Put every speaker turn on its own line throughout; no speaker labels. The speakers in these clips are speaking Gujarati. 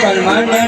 calmarme.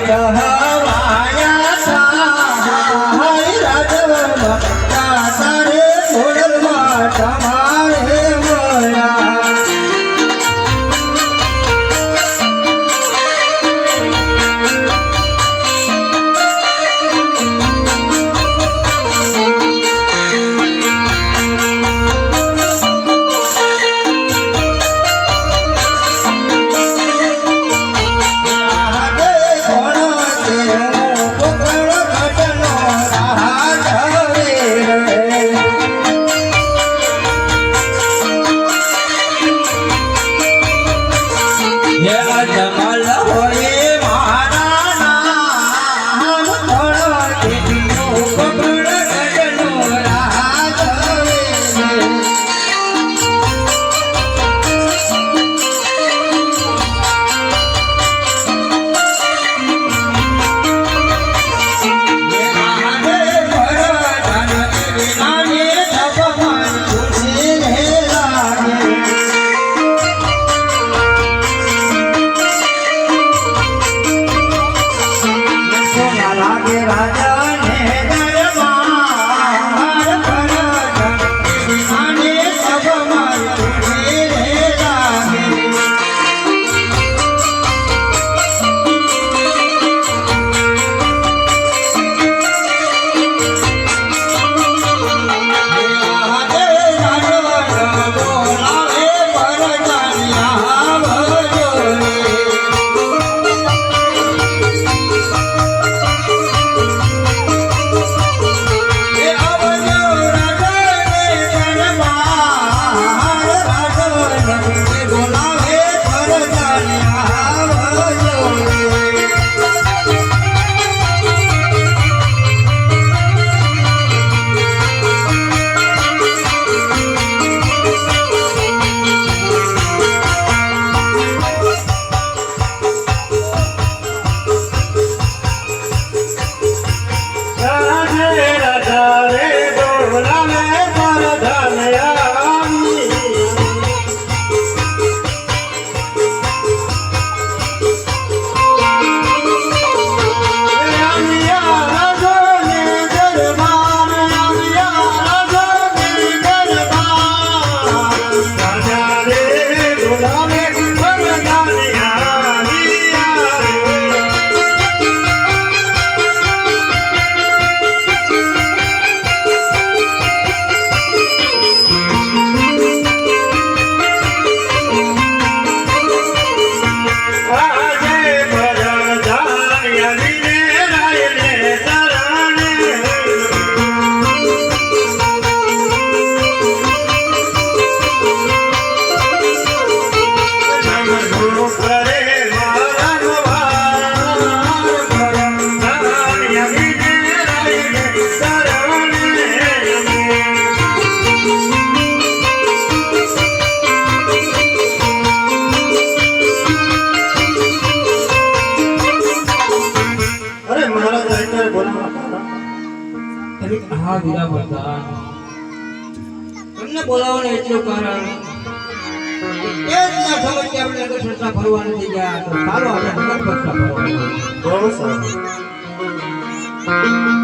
બોલાવો
ને એટલું કારણ. એ જ આપણે અગરબત્તા ફરવા નથી ગયા. ચાલો ફરવા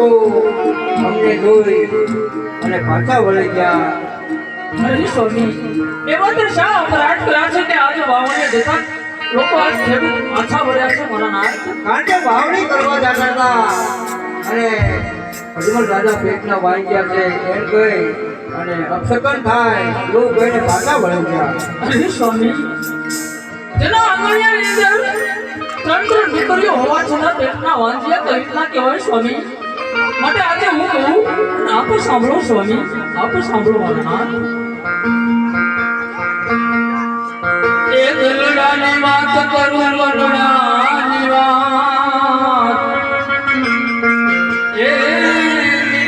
લોકો અમને જોઈ અને પાછા વળી ગયા.
અરે સ્વામી એવા તો શા અપરાધ કર્યા છે કે આજે વાવણે જતા લોકો આજ ખેડૂત પાછા વળ્યા છે મારા નાથ.
કારણ કે વાવણી કરવા જતા હતા. અને અજમલ રાજા પેટના વાંચ્યા છે એમ કહી અને અપશકન થાય એવું કહીને પાછા વળી ગયા.
અરે સ્વામી જેના આંગણિયાની અંદર ત્રણ ત્રણ દીકરીઓ હોવા છતાં પેટના વાંજ્યા તો કહેવાય સ્વામી. માટે આજે હું કહું, આપ સાંભળો સ્વામી, આપ સાંભળો મારા એ દિલડાની વાત કરું વરડાની વાત. એ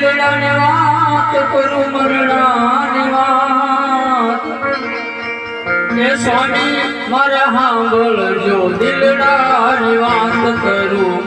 દિલડાની વાત કરું મરડાની વાત. એ સ્વામી, મારા હાંભળજો દિલડાની વાત કરું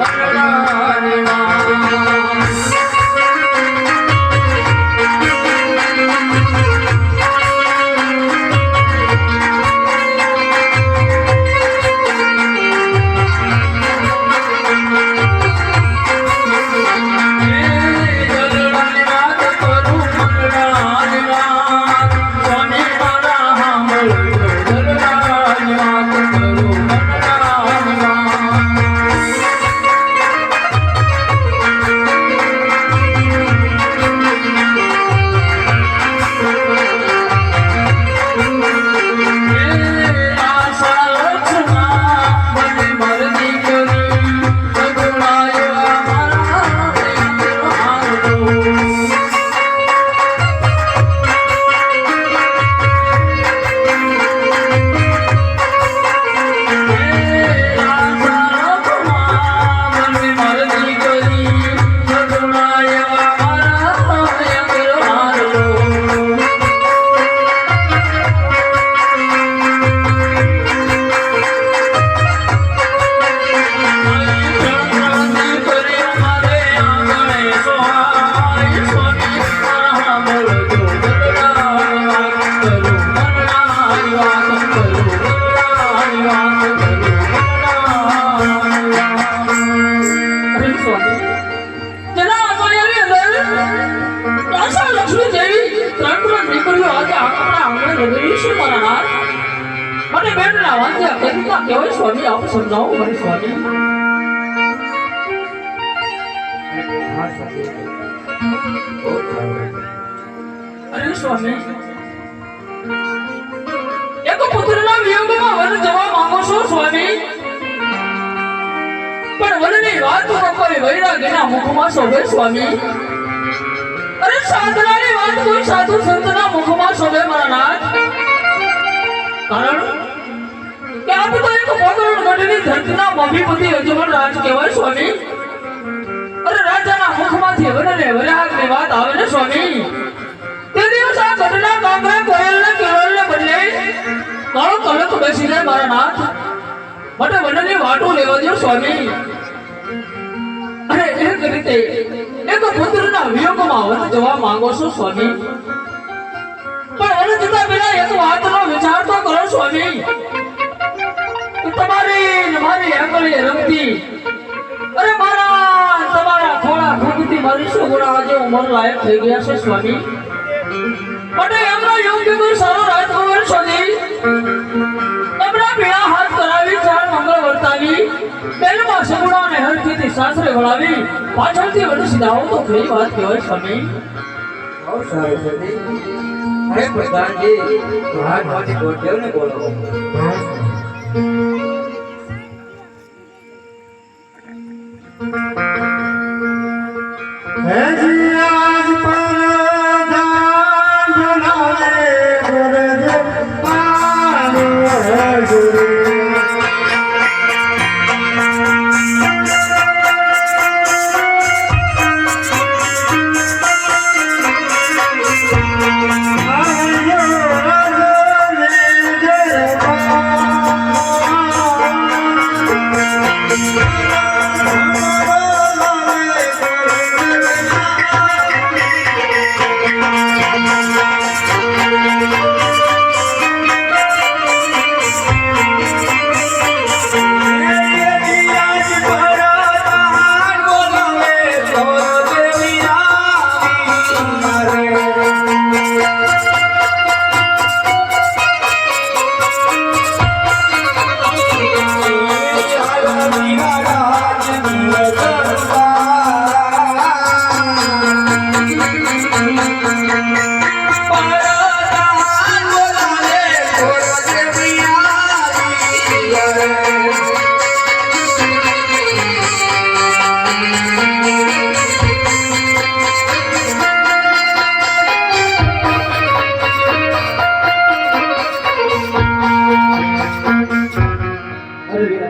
સમજાવો મને સ્વામી. અરે સ્વામી એક પુત્રના વિયોગમાં વન જવા માંગો છો સ્વામી પણ વનની વાત તો કોઈ વૈરાગીના મુખમાં શોભે સ્વામી અરે સાધનાની વાત કોઈ ધરતીના મભીપતિ અજમલ રાજ કહેવાય સ્વામી. અરે રાજાના મુખમાંથી વનને વરાગની વાત આવે ને સ્વામી. તે દિવસ આ ઘટના કાંકરા કોયલને કેવલને બદલે કાળો કલક બેસી જાય મારા નાથ માટે વનની વાટો લેવા દો સ્વામી. અરે એક રીતે એક પુત્રના વિયોગમાં વન જવા માંગો છો સ્વામી. પણ વન જતા પહેલા એક વાતનો વિચાર તો કરો સ્વામી. તમારી ને મારી આંગળીએ રમતી. અરે મારા તમારા થોડા ભક્તિ મારી સુગુણા આજે ઉંમર લાયક થઈ ગયા છે, સ્વામી. માટે એમનો યોગ્ય કોઈ સારો રાજકુમાર શોધી એમના પીળા હાથ કરાવી ચાર મંગળ વર્તાવી, બેલમાં સગુણાને હરખીથી સાસરે વળાવી, પાછળથી વળી સીધાઓ તો કઈ વાત કહેવાય, સ્વામી.
બહુ સારું છે અરે પ્રધાનજી મહાત્માજી ગોઠવને બોલો
Música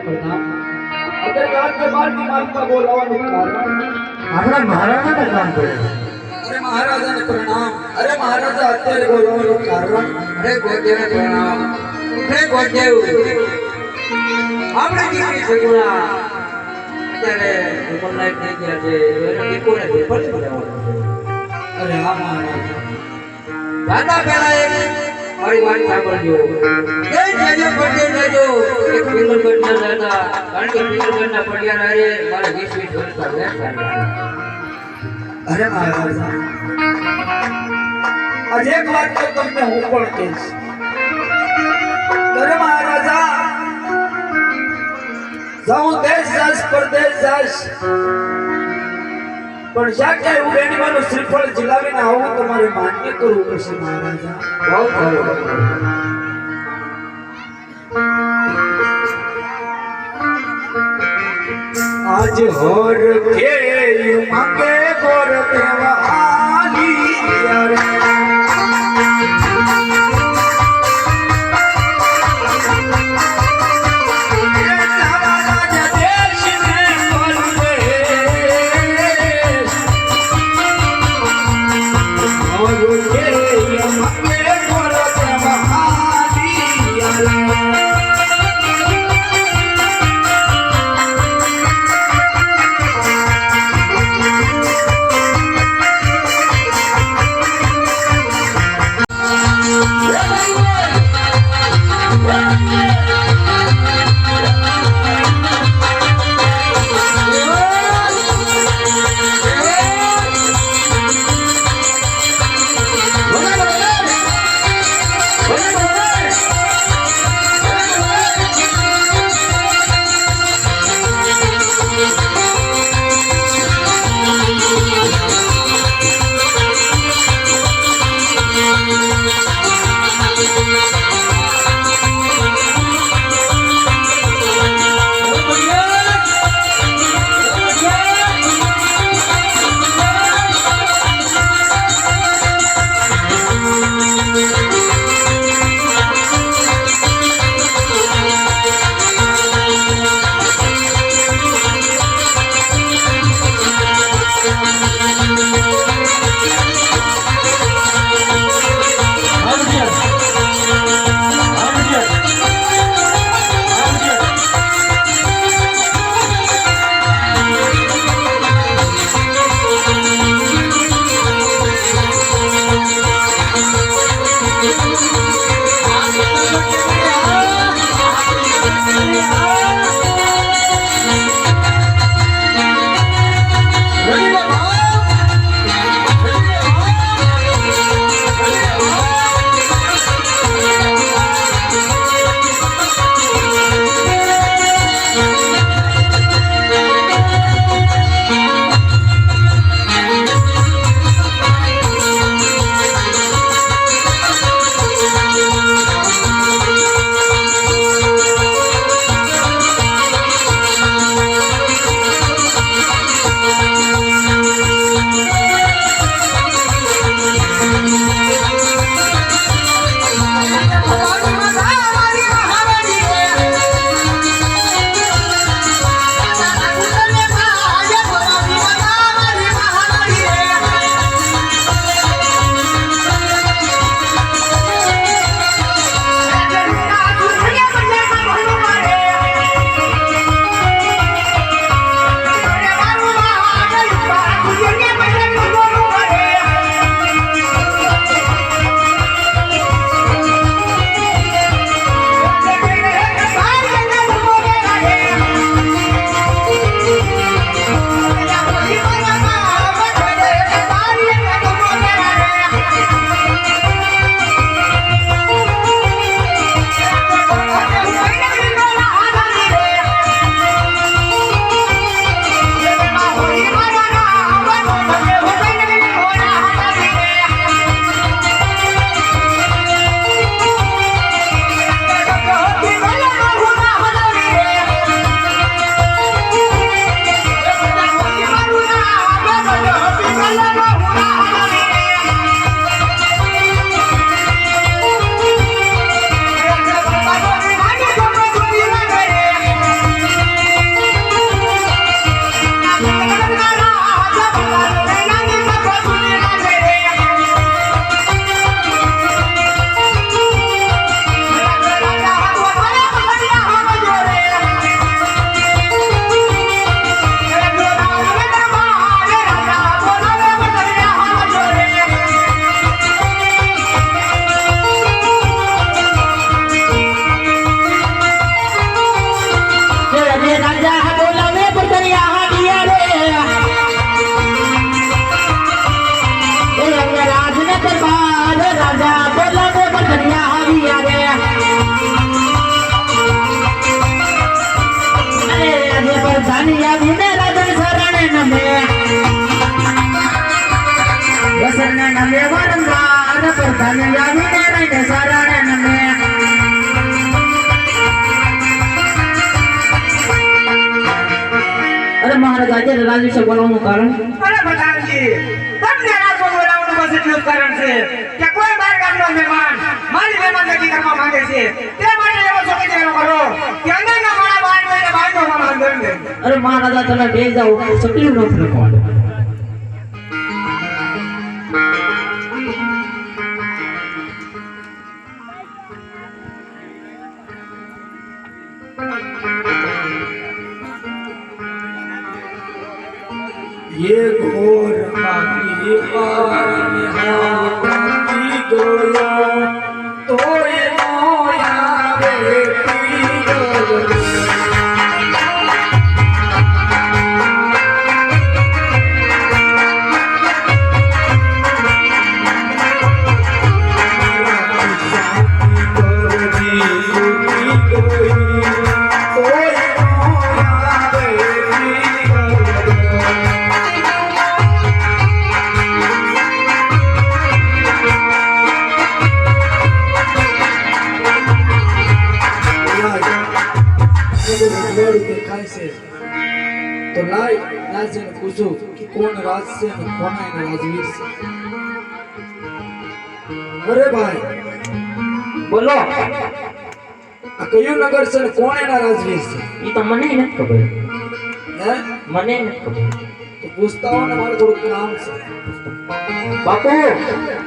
પ્રધાન
અત્યારે રાજ્ય બારની માલિકા બોલાવવાનું કારણ
આપણા મહારાજાને કામ કર્યું
અરે મહારાજાને પ્રણામ. અરે મહારાજા અત્યારે બોલાવવાનું કારણ
અરે ગોદેવને પ્રણામ. હે ગોદેવ આપણે દીકરી સગુણા અત્યારે ઉપરલાયક થઈ ગયા છે. એને લેવાનું
અરે હા મહારાજ.
દાદા પહેલા એક મારી વાત સાંભળજો. જય જય પડે જજો એક ફિંગર ગઢના દાદા કારણ કે ફિંગર ગઢના પડ્યા રહે મારે વીસ વીસ વર્ષના વેર કાઢ્યા
અરે મહારાજા આજે એક વાત તો તમને હું પણ કહીશ. અરે મહારાજા જાઉં દેશ જાશ પરદેશ જાશ પણ જ્યાં ક્યાંય હું બેનીમાનું શ્રીફળ જીલાવીને આવું તમારે માન્ય કરવું પડશે મહારાજા.
બહુ સારું.
આજ હોર ખેયું માંગે ગોર દેવાલી રે
અત્યારે રાજ વિશે બોલવાનું કારણ?
અરે પ્રધાનજી તમને રાજકોટ બોલાવવાનું બસ એટલું કારણ છે કે કોઈ બાર ગામનો મહેમાન મારી મહેમાન નક્કી કરવા માંગે છે. તે માટે એવો કરો કે અંદર
અરે મહારાજા તમે બે જાઓ સકલી ન
ये घोर माही आरती गोया तोय मोया છે અને કોણ એના રાજવીર અરે ભાઈ
બોલો.
આ કયું નગર છે કોણ એના રાજવીર છે?
એ તો મને નથી ખબર.
હે?
મને નથી ખબર.
તો પૂછતા હો ને મારે થોડુંક નામ છે.
બાપુ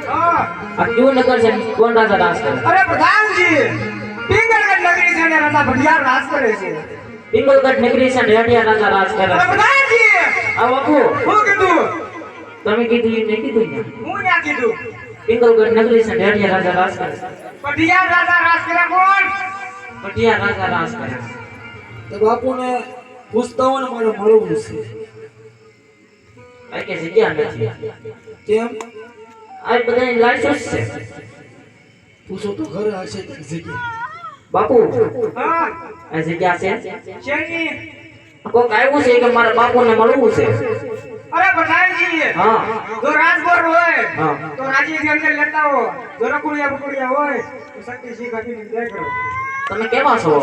હા.
આ કયું નગર છે કોણ રાજા રાજ કરે
અરે પ્રધાનજી પિંગળગઢ નગરી છે ને રાજા ભટિયાર રાજ કરે છે.
પિંગળગઢ નગરી છે ને રેડિયા રાજા રાજ કરે
પ્રધાનજી
આ બાપુ
હું કીધું?
તમે કીધું એ મેં કીધું ને.
હું ના કીધું.
પિંગલગઢ નગરી છે ને રાજા રાજ કરે
ભટિયાર રાજા રાજ કરે કોણ?
પટિયા રાજા રાજ કરે
તો બાપુને પૂછતા મારે મળવું છે.
આ કે જગ્યા નથી.
કેમ?
આ બધા લાયસન્સ છે.
પૂછો તો ઘરે હશે જગ્યા.
બાપુ
હા.
આ જગ્યા છે?
શેની
કોક આવ્યું છે કે મારા બાપુને મળવું છે.
અરે પ્રધાનજી
હા.
જો રાજગોર હોય. તો રાજીની અંદર લેતા હો. જો રકુડિયા બકુડિયા હોય તો શક્તિસિંહ કાપીને જય કરો
તમે કેવા છો?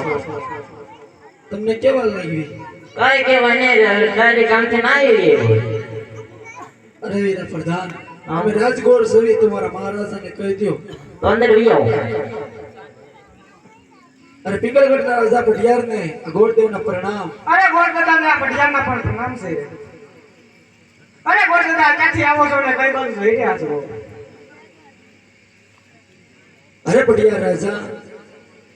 તમને કેવા લાગી
કાઈ કહેવાય નહીં ડાયરેક્ટ ગામથી ના આવી
અરે વીરા પ્રધાન અમે રાજગોર સવી તમારા મહારાજાને કહી દો
તો અંદર લઈ આવો.
અને પિંગલગઢના રાજા પઢિયાર ને ગોળદેવ ના પ્રણામ.
અરે ગોળદાદાને પઢિયાર ના પણ પ્રણામ છે. અરે ગોળદાદા ક્યાંથી આવો છો ને કઈ બાજુ જઈ રહ્યા છો?
અરે પઢિયાર રાજા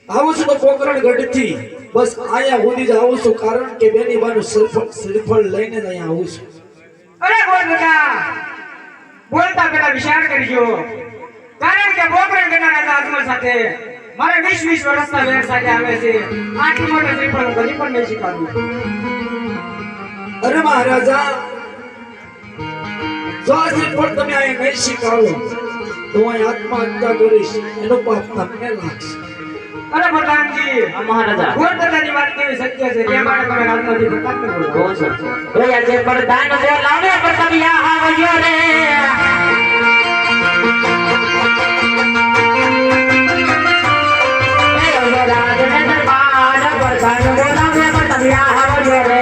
આવું છું તો પોકરણ ગઢથી. બસ અહીંયા સુધી જ આવું છું કારણ કે બેની બાનું શ્રીફળ શ્રીફળ લઈને જ અહીંયા આવું છું.
અરે ગોળદાદા બોલતા પેલા વિચાર કરજો. કારણ કે બોકરણ ગઢના રાજા આત્મા સાથે મારે વીસ વીસ વર્ષના વેર સાથે આવે છે. આટલું મોટું ત્રિપણ કદી પણ નહીં શીખવાડ્યું
અરે મહારાજા જો આ ત્રિપણ તમે અહીંયા નહીં શીખવાડો તો હું આત્મહત્યા કરીશ એનો પાપ તમને લાગશે.
અરે ભગવાનજી
આ મહારાજા.
ગોળદાદાની વાત કેવી સત્ય છે? તે માટે તમે રાજમાંથી પ્રતાપ
બહુ છે ઓય આજે પ્રધાન જો લાવે પ્રતાપિયા આવજો રે. દરબાર પ્રધાન બોલાવે પ્રતાપિયા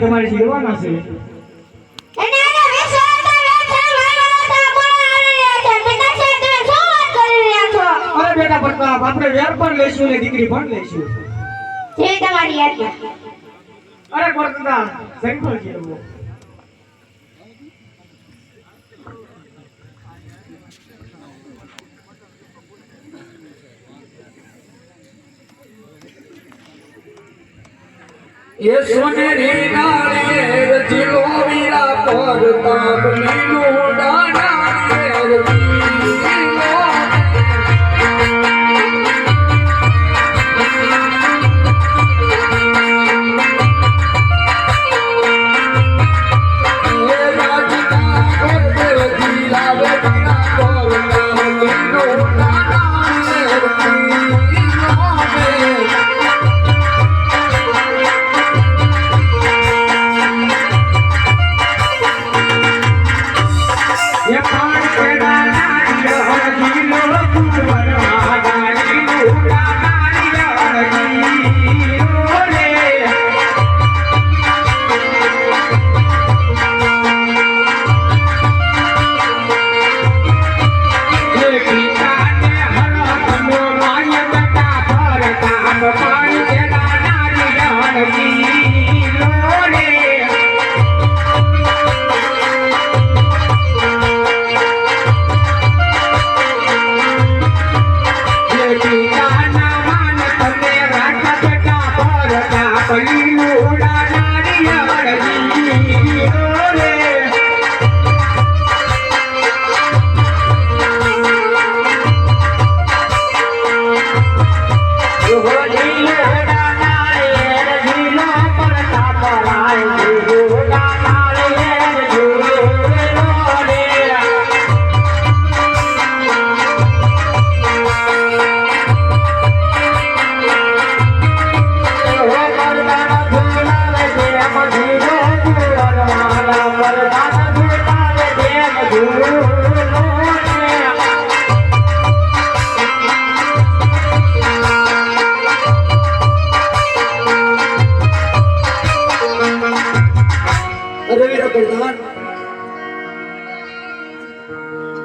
કરી રહ્યા છો?
અરે બેટા પ્રતાપ આપણે વેર પણ લઈશું ને દીકરી પણ લઈશું.
જે તમારી યાદ
અરે પ્રતાપ શંકર જેવો.
એ સોનેરી નાળિયેર જીલો વીરા પર તાપ લીલું ડાનાળિયેર જીલો એ Thank you.